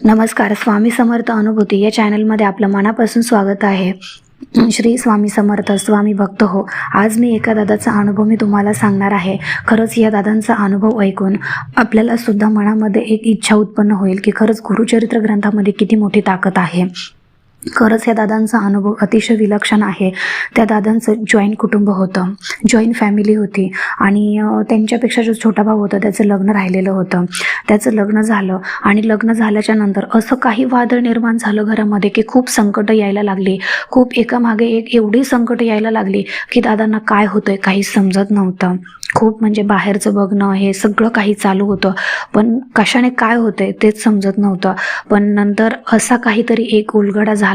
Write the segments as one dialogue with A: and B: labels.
A: नमस्कार स्वामी समर्थ अनुभूती या चॅनलमध्ये आपलं मनापासून स्वागत आहे. श्री स्वामी समर्थ स्वामी भक्त हो आज मी एका दादाचा अनुभव मी तुम्हाला सांगणार आहे. खरंच या दादांचा अनुभव ऐकून आपल्याला सुद्धा मनामध्ये एक इच्छा उत्पन्न होईल की खरंच गुरुचरित्र ग्रंथामध्ये किती मोठी ताकद आहे. खरंच या दादांचा अनुभव अतिशय विलक्षण आहे. त्या दादांचं जॉईंट कुटुंब होतं. जॉईंट फॅमिली होती. आणि त्यांच्यापेक्षा जो छोटा भाऊ होता त्याचं लग्न राहिलेलं होतं. त्याचं लग्न झालं आणि लग्न झाल्याच्यानंतर असं काही वादळ निर्माण झालं घरामध्ये की खूप संकट यायला लागली. खूप एकामागे एक एवढी संकट यायला लागली की दादांना काय होतंय काही समजत नव्हतं. खूप म्हणजे बाहेरचं बघणं हे सगळं काही चालू होतं. पण कशाने काय होतंय तेच समजत नव्हतं. पण नंतर असा काहीतरी एक उलगडा झाला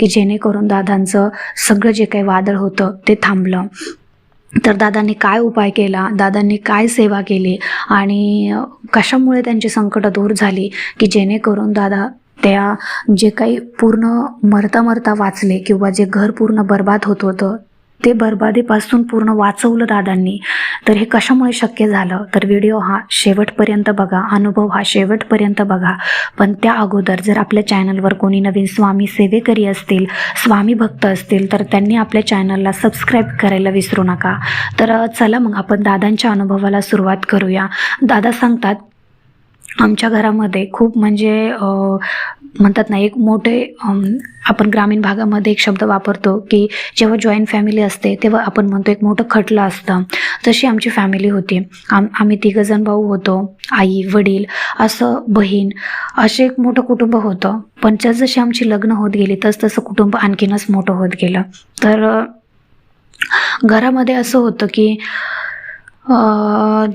A: की जेणेकरून दादांचं सगळं जे काही वादळ होतं ते थांबलं. तर दादांनी काय उपाय केला? दादांनी काय सेवा केली? आणि कशामुळे त्यांची संकट दूर झाली की जेणेकरून दादा त्या जे काही पूर्ण मरता मरता वाचले किंवा जे घर पूर्ण बर्बाद होत होतं ते बर्बादीपासून पूर्ण वाचवलं दादांनी. तर हे कशामुळे शक्य झालं? तर व्हिडिओ हा शेवटपर्यंत बघा. अनुभव हा शेवटपर्यंत बघा. पण त्या अगोदर जर आपल्या चॅनलवर कोणी नवीन स्वामी सेवेकरी असतील स्वामी भक्त असतील तर त्यांनी आपल्या चॅनलला सबस्क्राईब करायला विसरू नका. तर चला मग आपण दादांच्या अनुभवाला सुरुवात करूया. दादा सांगतात आमच्या घरामध्ये खूप म्हणजे म्हणतात ना एक मोठे आपण ग्रामीण भागामध्ये एक शब्द वापरतो की जेव्हा जॉईंट फॅमिली असते तेव्हा आपण म्हणतो एक मोठं खटलं असतं. तशी आमची फॅमिली होती. आम आम्ही तिघंजण भाऊ होतो आई वडील असं बहीण असे एक मोठं कुटुंब होतं. पण जसजशी आमची लग्न होत गेली तस तसं कुटुंब आणखीनच मोठं होत गेलं. तर घरामध्ये असं होतं की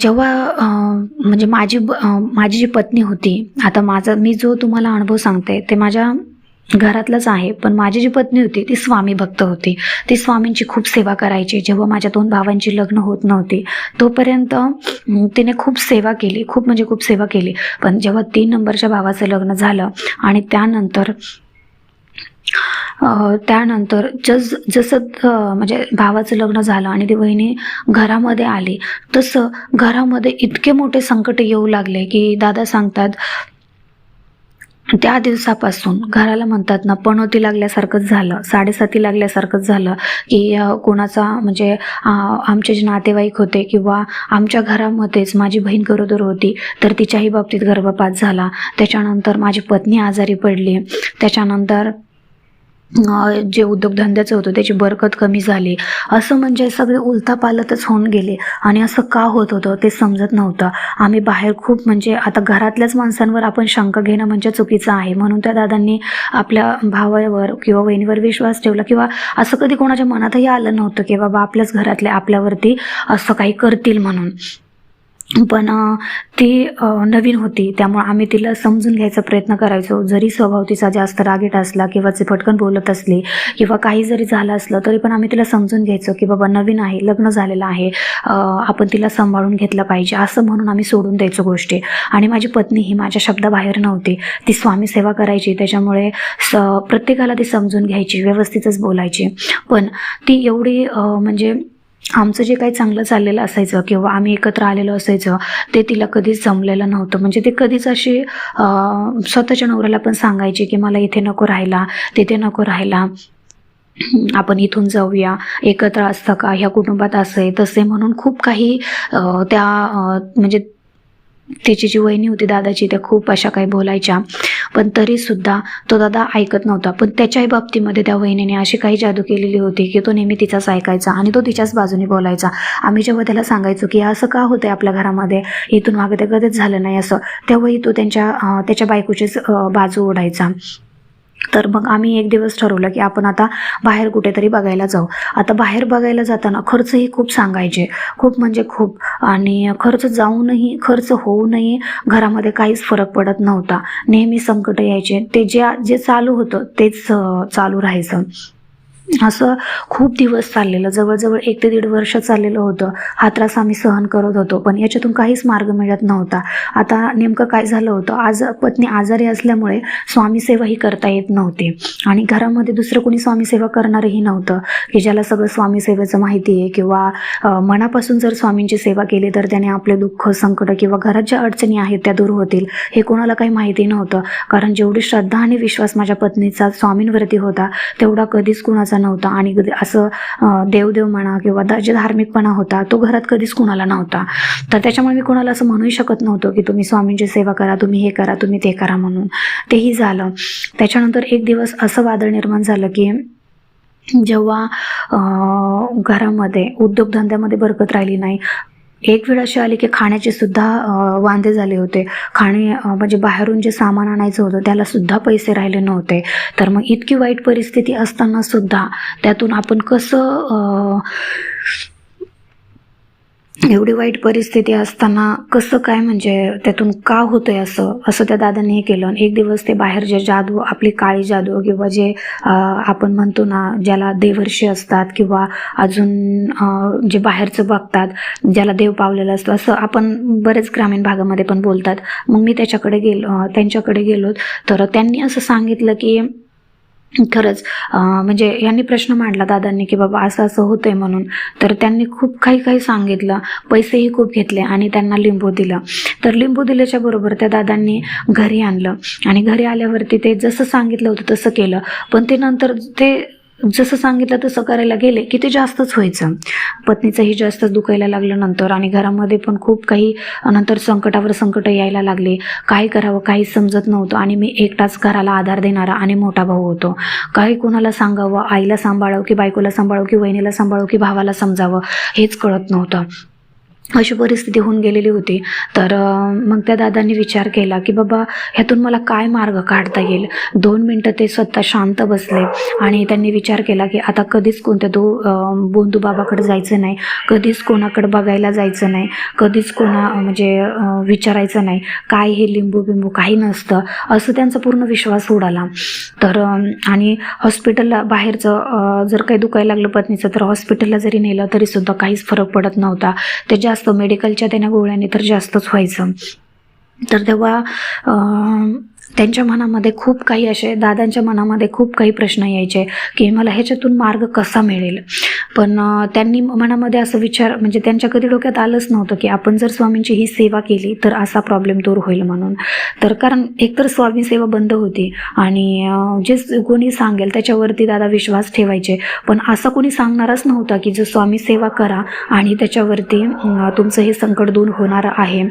A: जेव्हा म्हणजे माझी ब- माझी जी पत्नी होती आता माझा मी जो तुम्हाला अनुभव सांगते ते माझ्या घरातलंच आहे पण माझी जी पत्नी होती ती स्वामी भक्त होती. ती स्वामींची खूप सेवा करायची जेव्हा माझ्या दोन भावांची लग्न होत नव्हती तोपर्यंत तिने खूप सेवा केली खूप म्हणजे खूप सेवा केली. पण जेव्हा तीन नंबरच्या भावाचं लग्न झालं आणि त्यानंतर त्यानंतर जस जसं म्हणजे भावाचं लग्न झालं आणि ती वहिनी घरामध्ये आली तसं घरामध्ये इतके मोठे संकट येऊ लागले की दादा सांगतात त्या दिवसापासून घराला म्हणतात ना पणोती लागल्यासारखंच झालं साडेसाती लागल्यासारखंच झालं की कोणाचा म्हणजे आमचे जे नातेवाईक होते किंवा आमच्या घरामध्येच माझी बहीण गरोदर होती तर तिच्याही बाबतीत गर्भपात झाला. त्याच्यानंतर माझी पत्नी आजारी पडली. त्याच्यानंतर जे उद्योगधंद्याचं होतं त्याची बरकत कमी झाली. असं म्हणजे सगळे उलथापालथच होऊन गेले आणि असं का होत होतं ते समजत नव्हतं. आम्ही बाहेर खूप म्हणजे आता घरातल्याच माणसांवर आपण शंका घेणं म्हणजे चुकीचं आहे. म्हणून त्या दादांनी आपल्या भावावर किंवा वहिनीवर विश्वास ठेवला किंवा असं कधी कोणाच्या मनातही आलं नव्हतं की बाबा आपल्याच घरातले आपल्यावरती असं काही करतील म्हणून. पण ती नवीन होती. त्यामुळे आम्ही तिला समजून घ्यायचा प्रयत्न करायचो. जरी स्वभाव तिचा जास्त रागीट असला किंवा ती फटकन बोलत असली किंवा काही जरी झालं असलं तरी पण आम्ही तिला समजून घ्यायचो की बाबा नवीन आहे लग्न झालेलं आहे. आपण तिला सांभाळून घेतलं पाहिजे असं म्हणून आम्ही सोडून द्यायचो गोष्टी. आणि माझी पत्नी ही माझ्या शब्दाबाहेर नव्हती. ती स्वामी सेवा करायची. त्याच्यामुळे स प्रत्येकाला ती समजून घ्यायची व्यवस्थितच बोलायची. पण ती एवढी म्हणजे आमचं जे काही चांगलं चाललेलं असायचं किंवा आम्ही एकत्र आलेलो असायचं ते तिला कधीच जमलेलं नव्हतं. म्हणजे ते कधीच अशी स्वतःच्या नवऱ्याला पण सांगायची की मला इथे नको राहायला तिथे नको राहायला. आपण इथून जाऊया. एकत्र असतं का? ह्या कुटुंबात असं आहे तसे. म्हणून खूप काही त्या म्हणजे तिची जी वहिनी होती दादाची त्या खूप अशा काही बोलायच्या. पण तरीसुद्धा तो दादा ऐकत नव्हता. पण त्याच्याही बाबतीमध्ये त्या वहिनीने अशी काही जादू केलेली होती की तो नेहमी तिचाच ऐकायचा आणि तो तिच्याच बाजूने बोलायचा. आम्ही जेव्हा त्याला सांगायचो की असं का होतंय आपल्या घरामध्ये? इथून मागे ते कधीच झालं नाही असं. तेव्हाही तो त्यांच्या त्याच्या बायकोचीच बाजू ओढायचा. तर मग आम्ही एक दिवस ठरवलं की आपण आता बाहेर कुठेतरी बघायला जाऊ. आता बाहेर बघायला जाताना खर्चही खूप सांगायचे. खूप म्हणजे खूप. आणि खर्च जाऊनही खर्च होऊनही घरामध्ये काहीच फरक पडत नव्हता. नेहमी संकट यायचे. ते जे जे चालू होतं तेच चालू राहायचं. असं खूप दिवस चाललेलं जवळजवळ एक ते दीड वर्ष चाललेलं होतं. हा त्रास आम्ही सहन करत होतो पण याच्यातून काहीच मार्ग मिळत नव्हता. आता नेमकं काय झालं होतं आज पत्नी आजारी असल्यामुळे स्वामीसेवाही करता येत नव्हती. आणि घरामध्ये दुसरं कोणी स्वामीसेवा करणारही नव्हतं की ज्याला सगळं स्वामीसेवेचं माहिती आहे किंवा मनापासून जर स्वामींची सेवा केली तर त्याने आपले दुःख संकट किंवा घरात ज्या अडचणी आहेत त्या दूर होतील हे कोणाला काही माहिती नव्हतं. कारण जेवढी श्रद्धा आणि विश्वास माझ्या पत्नीचा स्वामींवरती होता तेवढा कधीच कुणाचा नव्हता. आणि असं देवदेव म्हणा किंवा दा- जे धार्मिकपणा होता तो घरात कधीच कुणाला नव्हता. तर त्याच्यामुळे मी कोणाला असं म्हणूही शकत नव्हतं की तुम्ही स्वामींची सेवा करा तुम्ही हे करा तुम्ही ते करा म्हणून. तेही झालं. त्याच्यानंतर एक दिवस असं वादळ निर्माण झालं की जेव्हा घरामध्ये उद्योगधंद्यामध्ये बरकत राहिली नाही एक वेळ अशी आली की खाण्याचे सुद्धा वांदे झाले होते. खाणे म्हणजे बाहेरून जे सामान आणायचं होतं त्याला सुद्धा पैसे राहिले नव्हते. तर मग इतकी वाईट परिस्थिती असताना सुद्धा त्यातून आपण कसं एवढी वाईट परिस्थिती असताना कसं काय म्हणजे त्यातून का होतंय असं? असं त्या दादांनी हे केलं आणि एक दिवस ते बाहेर जे जादू आपली काळी जादू किंवा जे आपण म्हणतो ना ज्याला देवर्षी असतात किंवा अजून जे बाहेरचं बघतात ज्याला देव पावलेलं असतं असं आपण बरेच ग्रामीण भागामध्ये पण बोलतात. मग मी त्याच्याकडे गेलो त्यांच्याकडे गेलो तर त्यांनी असं सांगितलं की खरंच म्हणजे यांनी प्रश्न मांडला दादांनी की बाबा असं असं होतंय म्हणून. तर त्यांनी खूप काही काही सांगितलं पैसेही खूप घेतले आणि त्यांना लिंबू दिलं. तर लिंबू दिल्याच्या बरोबर त्या दादांनी घरी आणलं आणि घरी आल्यावरती ते जसं सांगितलं होतं तसं केलं. पण ते नंतर ते जसं सांगितलं तसं करायला गेले की ते जास्तच व्हायचं. पत्नीचंही जास्तच दुखायला लागलं नंतर आणि घरामध्ये पण खूप काही नंतर संकटावर संकट यायला लागले. काय करावं काही समजत नव्हतं आणि मी एकटाच घराला आधार देणारा आणि मोठा भाऊ होतो. काही कोणाला सांगावं आईला सांभाळावं की बायकोला सांभाळावं की वहिनीला सांभाळावं की भावाला समजावं हेच कळत नव्हतं. अशी परिस्थिती होऊन गेलेली होती. तर मग त्या दादांनी विचार केला की बाबा ह्यातून मला काय मार्ग काढता येईल? दोन मिनटं ते स्वतः शांत बसले आणि त्यांनी विचार केला की आता कधीच कोणत्या दो अं, बोंधू बाबाकडे जायचं नाही. कधीच कोणाकडे बघायला जायचं नाही. कधीच कोणा म्हणजे विचारायचं नाही. काय हे लिंबू बिंबू काही नसतं. असं त्यांचा पूर्ण विश्वास उडाला. तर आणि हॉस्पिटलला बाहेरचं जर काही दुखायला लागलं पत्नीचं तर हॉस्पिटलला जरी नेलं तरीसुद्धा काहीच फरक पडत नव्हता. त्याच्या जास्त मेडिकलच्या त्यांना गोळ्याने तर जास्तच व्हायचं. तर तेव्हा त्यांच्या मनामध्ये खूप काही असे दादांच्या मनामध्ये खूप काही प्रश्न यायचे की मला ह्याच्यातून मार्ग कसा मिळेल? पण त्यांनी मनामध्ये असं विचार म्हणजे त्यांच्या कधी डोक्यात आलंच नव्हतं की आपण जर स्वामींची ही सेवा केली तर असा प्रॉब्लेम दूर होईल म्हणून. तर कारण एकतर स्वामी सेवा बंद होती आणि जे कोणी सांगेल त्याच्यावरती दादा विश्वास ठेवायचे. पण असं कोणी सांगणारच नव्हता की जो स्वामी सेवा करा आणि त्याच्यावरती तुमचं हे संकट दूर होणार आहे.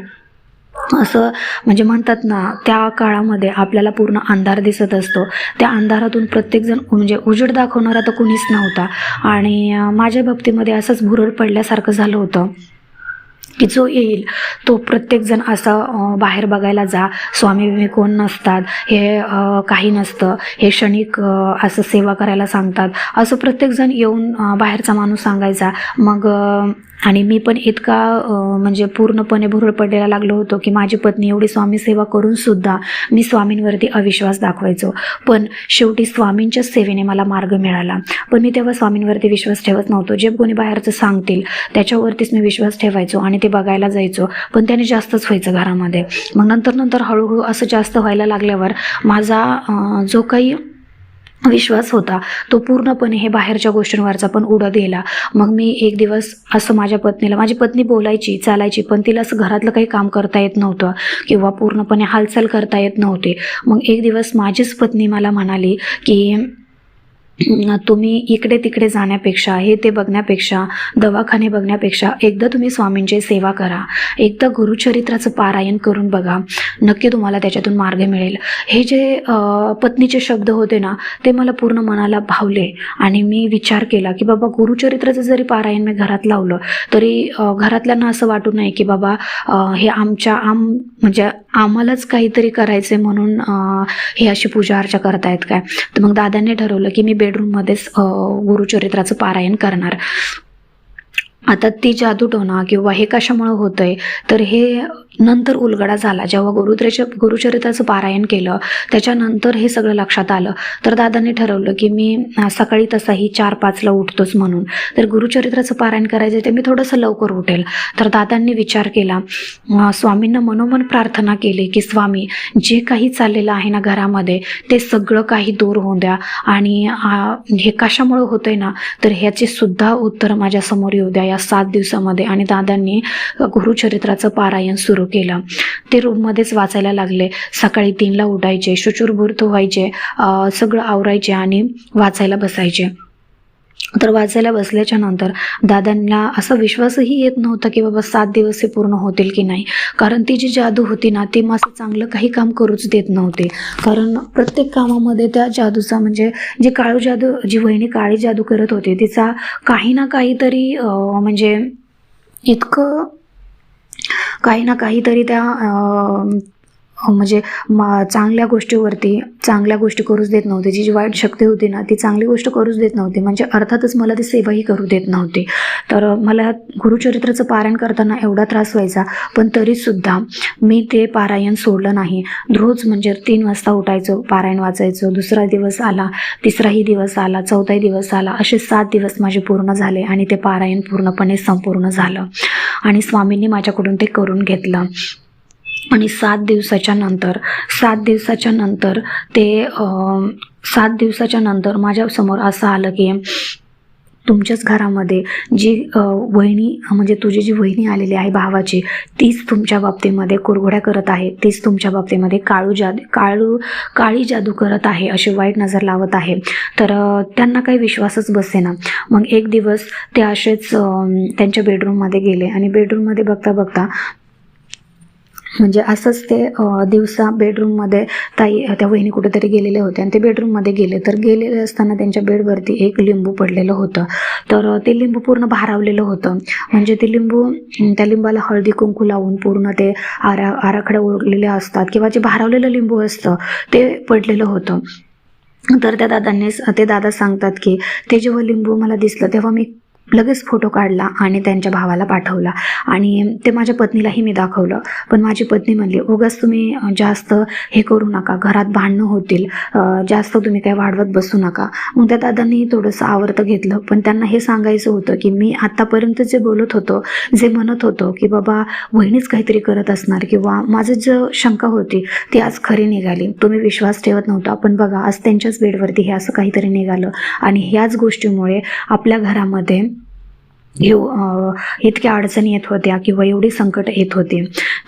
A: असं म्हणजे म्हणतात ना त्या काळामध्ये आपल्याला पूर्ण अंधार दिसत असतो. त्या अंधारातून प्रत्येकजण म्हणजे उजेड दाखवणारा तर कुणीच नव्हता. आणि माझ्या बाबतीमध्ये असंच भुरळ पडल्यासारखं झालं होतं. की जो येईल तो प्रत्येकजण असं बाहेर बघायला जा. स्वामी बिमी कोण नसतात हे काही नसतं. हे क्षणिक असं सेवा करायला सांगतात. असं प्रत्येकजण येऊन बाहेरचा माणूस सांगायचा. मग आणि मी पण इतका म्हणजे पूर्णपणे भुरळ पडलेला लागलो होतो की माझी पत्नी एवढी स्वामी सेवा करून सुद्धा मी स्वामींवरती अविश्वास दाखवायचो. पण शेवटी स्वामींच्याच सेवेने मला मार्ग मिळाला. पण मी तेव्हा स्वामींवरती विश्वास ठेवत नव्हतो. जे कोणी बाहेरचं सांगतील त्याच्यावरतीच मी विश्वास ठेवायचो. आणि ते बघायला जायचो. पण त्याने जास्तच व्हायचं घरामध्ये. मग नंतर नंतर हळूहळू असं जास्त व्हायला लागल्यावर माझा जो काही विश्वास होता तो पूर्णपणे हे बाहेरच्या गोष्टींवरचा पण उडत गेला. मग मी एक दिवस असं माझ्या पत्नीला माझी पत्नी बोलायची चालायची पण तिला असं घरातलं काही काम करता येत नव्हतं किंवा पूर्णपणे हालचाल करता येत नव्हते. मग एक दिवस माझीच पत्नी मला म्हणाली की तुम्ही इकडे तिकडे जाण्यापेक्षा हे ते बघण्यापेक्षा दवाखाने बघण्यापेक्षा एकदा तुम्ही स्वामींची सेवा करा. एकदा गुरुचरित्राचं पारायण करून बघा. नक्की तुम्हाला त्याच्यातून मार्ग मिळेल. हे जे पत्नीचे शब्द होते ना ते मला पूर्ण मनाला भावले आणि मी विचार केला की बाबा गुरुचरित्राचं जरी पारायण मी घरात लावलं तरी घरातल्यांना असं वाटू नये की बाबा हे आमच्या आम म्हणजे आम्हालाच काहीतरी करायचे म्हणून हे अशी पूजा अर्चा करतायत काय? तर मग दादांनी ठरवलं की मी बेडरूममध्येच गुरुचरित्राचं पारायण करणार. आता ती जादूटोना किंवा हे कशामुळं होतंय? तर हे नंतर उलगडा झाला. जेव्हा गुरुद्रेच्या गुरुचरित्राचं पारायण केलं त्याच्यानंतर हे सगळं लक्षात आलं. तर दादांनी ठरवलं की मी सकाळी तसाही चार पाचला उठतोच म्हणून. तर गुरुचरित्राचं पारायण करायचं ते मी थोडंसं लवकर उठेल. तर दादांनी विचार केला स्वामींना मनोमन प्रार्थना केली की स्वामी जे काही चाललेलं आहे ना घरामध्ये ते सगळं काही दूर होऊन द्या. आणि हे कशामुळं होतंय ना तर ह्याचे सुद्धा उत्तर माझ्यासमोर येऊ द्या या सात दिवसामध्ये. आणि दादांनी गुरुचरित्राचं पारायण सुरू केलं. ते रूममध्येच वाचायला लागले. सकाळी तीनला उठायचे शुचुरभूर्त व्हायचे सगळं आवरायचे आणि वाचायला बसायचे. तर वाचायला बसल्याच्या नंतर दादांना असा विश्वासही येत नव्हता की बाबा सात दिवस हे पूर्ण होतील की नाही. कारण ती जी जादू होती ना ती मग चांगलं काही काम करूच देत नव्हते. कारण प्रत्येक कामामध्ये त्या जादूचा म्हणजे जे काळू जादू जी वहिनी काळी जादू करत होती तिचा काही ना काहीतरी म्हणजे इतकं काही ना काहीतरी त्या म्हणजे मा चांगल्या गोष्टीवरती चांगल्या गोष्टी करूच देत नव्हते. जी जी वाईट शक्ती होती ना ती चांगली गोष्ट करूच देत नव्हती. म्हणजे अर्थातच मला ती सेवाही करू देत नव्हती. तर मला गुरुचरित्राचं पारायण करताना एवढा त्रास व्हायचा पण तरीसुद्धा मी ते पारायण सोडलं नाही. रोज म्हणजे तीन वाजता उठायचं पारायण वाचायचं दुसरा दिवस आला तिसराही दिवस आला चौथाही दिवस आला असे सात दिवस माझे पूर्ण झाले आणि ते पारायण पूर्णपणे संपूर्ण झालं. आणि स्वामींनी माझ्याकडून ते करून घेतलं. आणि सात दिवसाच्या नंतर सात दिवसाच्या नंतर ते सात दिवसाच्या नंतर माझ्यासमोर असं आलं की तुमच्याच घरामध्ये जी वहिनी म्हणजे तुझी जी वहिनी आलेली आहे भावाची तीच तुमच्या बाबतीमध्ये कुरघोड्या करत आहे तीच तुमच्या बाबतीमध्ये काळू जादू काळू काळी जादू करत आहे अशी वाईट नजर लावत आहे. तर त्यांना काही विश्वासच बसे ना मग एक दिवस ते असेच त्यांच्या बेडरूममध्ये गेले आणि बेडरूममध्ये बघता बघता म्हणजे असंच ते दिवसा बेडरूममध्ये ताई त्या वहिनी कुठेतरी गेलेले होते आणि ते बेडरूममध्ये गेले. तर गेलेले असताना त्यांच्या बेडवरती एक लिंबू पडलेलं होतं. तर ते लिंबू पूर्ण भारावलेलं होतं. म्हणजे ते लिंबू त्या लिंबाला हळदी कुंकू लावून पूर्ण ते आरा आराखडे ओढलेले असतात किंवा जे भारावलेलं लिंबू असतं ते पडलेलं होतं. तर त्या दादांनी ते दादा सांगतात की ते जेव्हा लिंबू मला दिसलं तेव्हा मी लगेच फोटो काढला आणि त्यांच्या भावाला पाठवला. आणि ते माझ्या पत्नीलाही मी दाखवलं. पण माझी पत्नी म्हणली उगाच तुम्ही जास्त हे करू नका. घरात भांडणं होतील. जास्त तुम्ही काय वाढवत बसू नका. मग त्या दादांनी थोडंसं आवरतं घेतलं. पण त्यांना हे सांगायचं होतं की मी आत्तापर्यंत जे बोलत होतो जे म्हणत होतो की बाबा वहिनीच काहीतरी करत असणार किंवा माझं जे शंका होती ती आज खरी निघाली. तुम्ही विश्वास ठेवत नव्हता. पण बघा आज त्यांच्याच बेडवरती हे असं काहीतरी निघालं. आणि ह्याच गोष्टीमुळे आपल्या घरामध्ये येऊ इतक्या अडचणी येत होत्या किंवा एवढी संकट येत होती.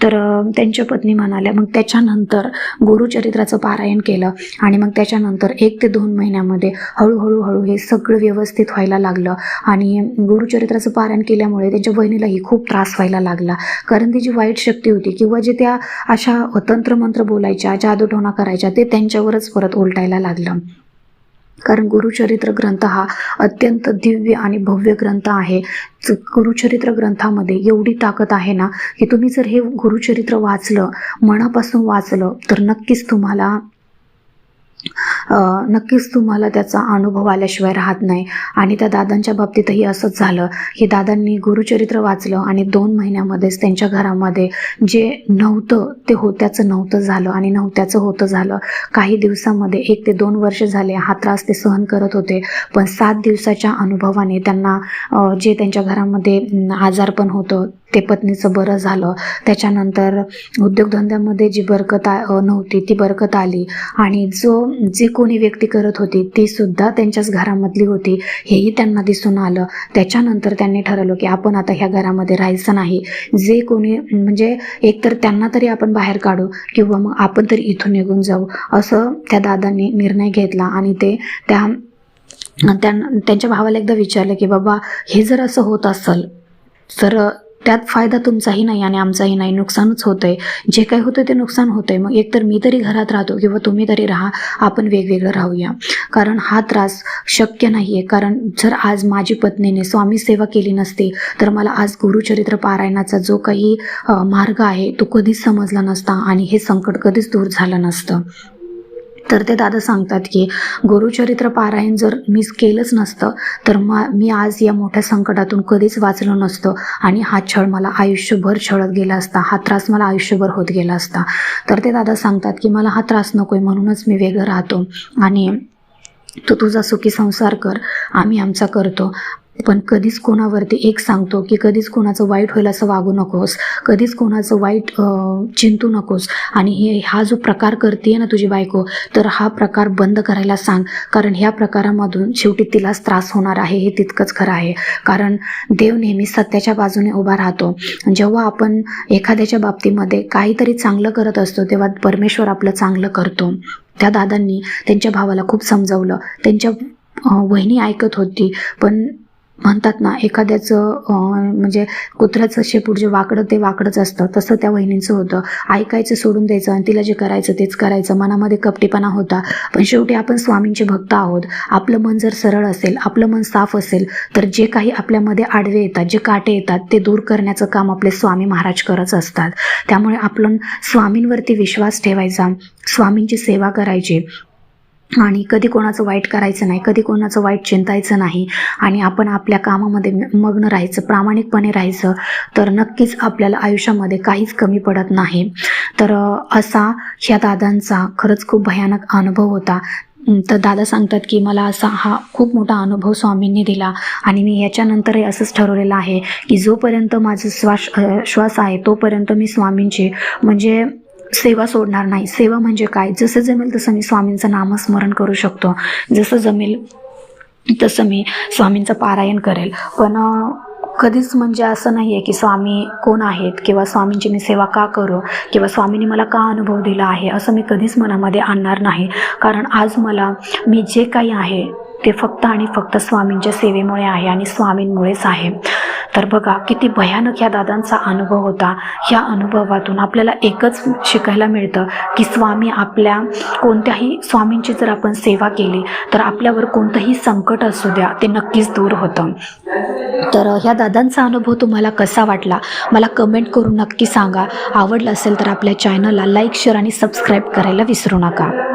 A: तर त्यांच्या पत्नी म्हणाल्या मग त्याच्यानंतर गुरुचरित्राचं पारायण केलं आणि मग त्याच्यानंतर एक ते दोन महिन्यामध्ये हळूहळू हळू हे सगळं व्यवस्थित व्हायला लागलं आणि गुरुचरित्राचं पारायण केल्यामुळे त्यांच्या बहिणीलाही खूप त्रास व्हायला लागला. कारण ती जी वाईट शक्ती होती किंवा जे त्या अशा तंत्रमंत्र बोलायच्या जादूटोणा करायच्या ते त्यांच्यावरच परत उलटायला लागलं. कारण गुरुचरित्र ग्रंथ हा अत्यंत दिव्य आणि भव्य ग्रंथ आहे. गुरुचरित्र ग्रंथामध्ये एवढी ताकद आहे ना की तुम्ही जर हे गुरुचरित्र वाचलं मनापासून वाचलं तर नक्कीच तुम्हाला नक्कीच तुम्हाला त्याचा अनुभव आल्याशिवाय राहत नाही. आणि त्या दादांच्या बाबतीतही असंच झालं. की दादांनी गुरुचरित्र वाचलं आणि दोन महिन्यामध्येच त्यांच्या घरामध्ये जे नव्हतं ते होत्याचं नव्हतं झालं आणि नव्हत्याचं होतं झालं. काही दिवसामध्ये एक ते दोन वर्ष झाले हा त्रास ते सहन करत होते. पण सात दिवसाच्या अनुभवाने त्यांना जे त्यांच्या घरामध्ये आजारपण होतं ते पत्नीचं बरं झालं. त्याच्यानंतर उद्योगधंद्यामध्ये जी बरकत आ- नव्हती ती बरकत आली. आणि जो जे कोणी व्यक्ती करत होती ती सुद्धा त्यांच्याच घरामधली होती. हेही त्यांना दिसून आलं. त्याच्यानंतर त्यांनी ठरवलं की आपण आता ह्या घरामध्ये राहायचं नाही. जे कोणी म्हणजे एकतर त्यांना तरी आपण बाहेर काढू किंवा मग आपण तरी इथून निघून जाऊ असं त्या दादांनी निर्णय घेतला आणि ते त्या त्यांच्या भावाला एकदा विचारलं की बाबा हे जर असं होत असेल तर त्यात फायदा तुमचाही नाही आणि आमचाही नाही. नुकसानच होतंय. जे काही होतं ते नुकसान होतंय. मग एकतर मी तरी घरात राहतो किंवा तुम्ही तरी राहा आपण वेगवेगळं राहूया. कारण हा त्रास शक्य नाही आहे कारण जर आज माझी पत्नीने स्वामी सेवा केली नसती तर मला आज गुरुचरित्र पारायणाचा जो काही मार्ग आहे तो कधीच समजला नसता आणि हे संकट कधीच दूर झालं नसतं. तर ते दादा सांगतात की गुरुचरित्र पारायण जर मी केलंच नसतं तर मा मी आज या मोठ्या संकटातून कधीच वाचलो नसतो. आणि हा छळ मला आयुष्यभर छळत गेला असता. हा त्रास मला आयुष्यभर होत गेला असता. तर ते दादा सांगतात की मला हा त्रास नको आहे म्हणूनच मी वेगळं राहतो. आणि तू तुझा सुखी संसार कर. आम्ही आमचा करतो. पण कधीच कोणावरती एक सांगतो की कधीच कोणाचं वाईट होईल असं वागू नकोस. कधीच कोणाचं वाईट चिंतू नकोस. आणि हे हा जो प्रकार करते ना तुझी बायको तर हा प्रकार बंद करायला सांग. कारण ह्या प्रकारामधून शेवटी तिलाच त्रास होणार आहे हे तितकंच खरं आहे. कारण देव नेहमी सत्याच्या बाजूने उभा राहतो. जेव्हा आपण एखाद्याच्या बाबतीमध्ये काहीतरी चांगलं करत असतो तेव्हा परमेश्वर आपलं चांगलं करतो. त्या दादांनी त्यांच्या भावाला खूप समजवलं. त्यांच्या वहिनी ऐकत होती. पण म्हणतात ना एखाद्याचं म्हणजे कुत्र्याचं शेपूट जे वाकडं ते वाकडंच असतं. तसं त्या वहिनींचं होतं. ऐकायचं सोडून द्यायचं आणि तिला जे करायचं तेच करायचं. मनामध्ये कपटीपणा होता. पण शेवटी आपण स्वामींचे भक्त आहोत. आपलं मन जर सरळ असेल आपलं मन साफ असेल तर जे काही आपल्यामध्ये आडवे येतात जे काटे येतात ते दूर करण्याचं काम आपले स्वामी महाराज करत असतात. त्यामुळे आपण स्वामींवरती विश्वास ठेवायचा स्वामींची सेवा करायची. आणि कधी कोणाचं वाईट करायचं नाही कधी कोणाचं वाईट चिंतायचं नाही आणि आपण आपल्या कामामध्ये मग्न राहायचं प्रामाणिकपणे राहायचं तर नक्कीच आपल्याला आयुष्यामध्ये काहीच कमी पडत नाही. तर असा ह्या दादांचा खरंच खूप भयानक अनुभव होता. तर दादा सांगतात की मला असा हा खूप मोठा अनुभव स्वामींनी दिला आणि मी याच्यानंतरही असंच ठरवलेलं आहे की जोपर्यंत माझं श्वास श्वास आहे तोपर्यंत मी स्वामींची म्हणजे सेवा सोडणार नाही. सेवा म्हणजे काय? जसं जमेल तसं मी स्वामींचं नामस्मरण करू शकतो. जसं जमेल तसं मी स्वामींचं पारायण करेल. पण कधीच म्हणजे असं नाही आहे की स्वामी कोण आहेत किंवा स्वामींची मी सेवा का करू किंवा स्वामींनी मला का अनुभव दिला आहे असं मी कधीच मनामध्ये आणणार नाही. कारण आज मला मी जे काही आहे ते फक्त आणि फक्त स्वामींच्या सेवेमुळे आहे आणि स्वामींमुळेच आहे. तर बघा किती भयानक ह्या दादांचा अनुभव होता. ह्या अनुभवातून आपल्याला एकच शिकायला मिळतं की स्वामी आपल्या कोणत्याही स्वामींची जर आपण सेवा केली तर आपल्यावर कोणतंही संकट असू द्या ते नक्कीच दूर होतं. तर ह्या दादांचा अनुभव तुम्हाला कसा वाटला? मला कमेंट करून नक्की सांगा. आवडलं असेल तर आपल्या चॅनलला लाईक शेअर आणि सबस्क्राईब करायला विसरू नका.